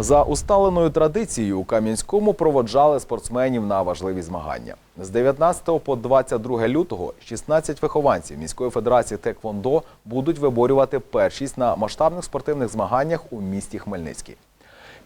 За усталеною традицією у Кам'янському проводжали спортсменів на важливі змагання. З 19 по 22 лютого 16 вихованців міської федерації Теквондо будуть виборювати першість на масштабних спортивних змаганнях у місті Хмельницький.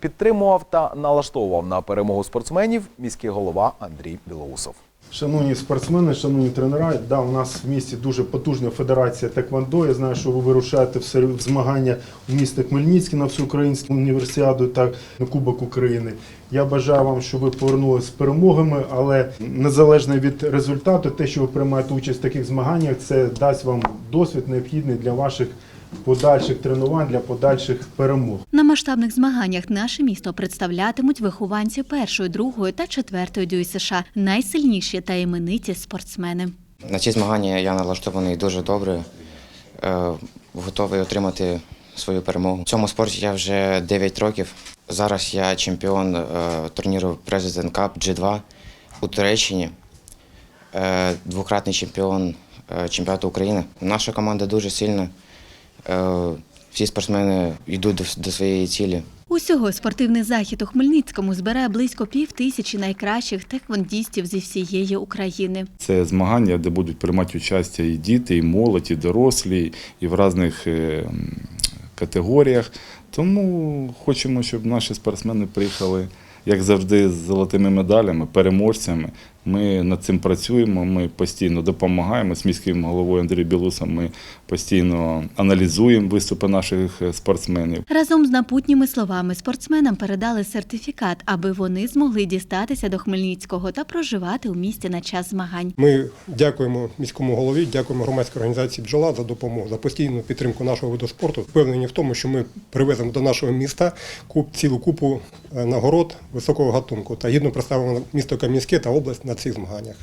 Підтримував та налаштовував на перемогу спортсменів міський голова Андрій Білоусов. Шановні спортсмени, шановні тренера, да, у нас в місті дуже потужна федерація Теквондо. Я знаю, що ви вирушаєте в змагання в місто Хмельницький на всеукраїнську універсіаду та на Кубок України. Я бажаю вам, щоб ви повернулися з перемогами, але незалежно від результату, те, що ви приймаєте участь в таких змаганнях, це дасть вам досвід необхідний для ваших подальших тренувань, для подальших перемог. На масштабних змаганнях наше місто представлятимуть вихованці першої, другої та четвертої ДЮСШ – найсильніші та імениті спортсмени. На ці змагання я налаштований дуже добре, е, готовий отримати свою перемогу. В цьому спорті я вже 9 років. Зараз я чемпіон е, турніру President Cup G2 у Туреччині, е, двократний чемпіон чемпіонату України. Наша команда дуже сильна. Е, Всі спортсмени йдуть до, до своєї цілі. Усього спортивний захід у Хмельницькому збирає близько пів тисячі найкращих теквондістів зі всієї України. Це змагання, де будуть приймати участь і діти, і молодь, і дорослі, і в різних е, категоріях. Тому хочемо, щоб наші спортсмени приїхали, як завжди, з золотими медалями, переможцями. Ми над цим працюємо, ми постійно допомагаємо. З міським головою Андрієм Білусом ми постійно аналізуємо виступи наших е, спортсменів. Разом з напутніми словами спортсменам передали сертифікат, аби вони змогли дістатися до Хмельницького та проживати у місті на час змагань. Ми дякуємо міському голові, дякуємо громадській організації бджола за допомогу, за постійну підтримку нашого виду спорту. Впевнені в тому, що ми привеземо до нашого міста куп, цілу купу е, нагород високого гатунку та гідно представимо місто Кам'янське та область на цих змаганнях.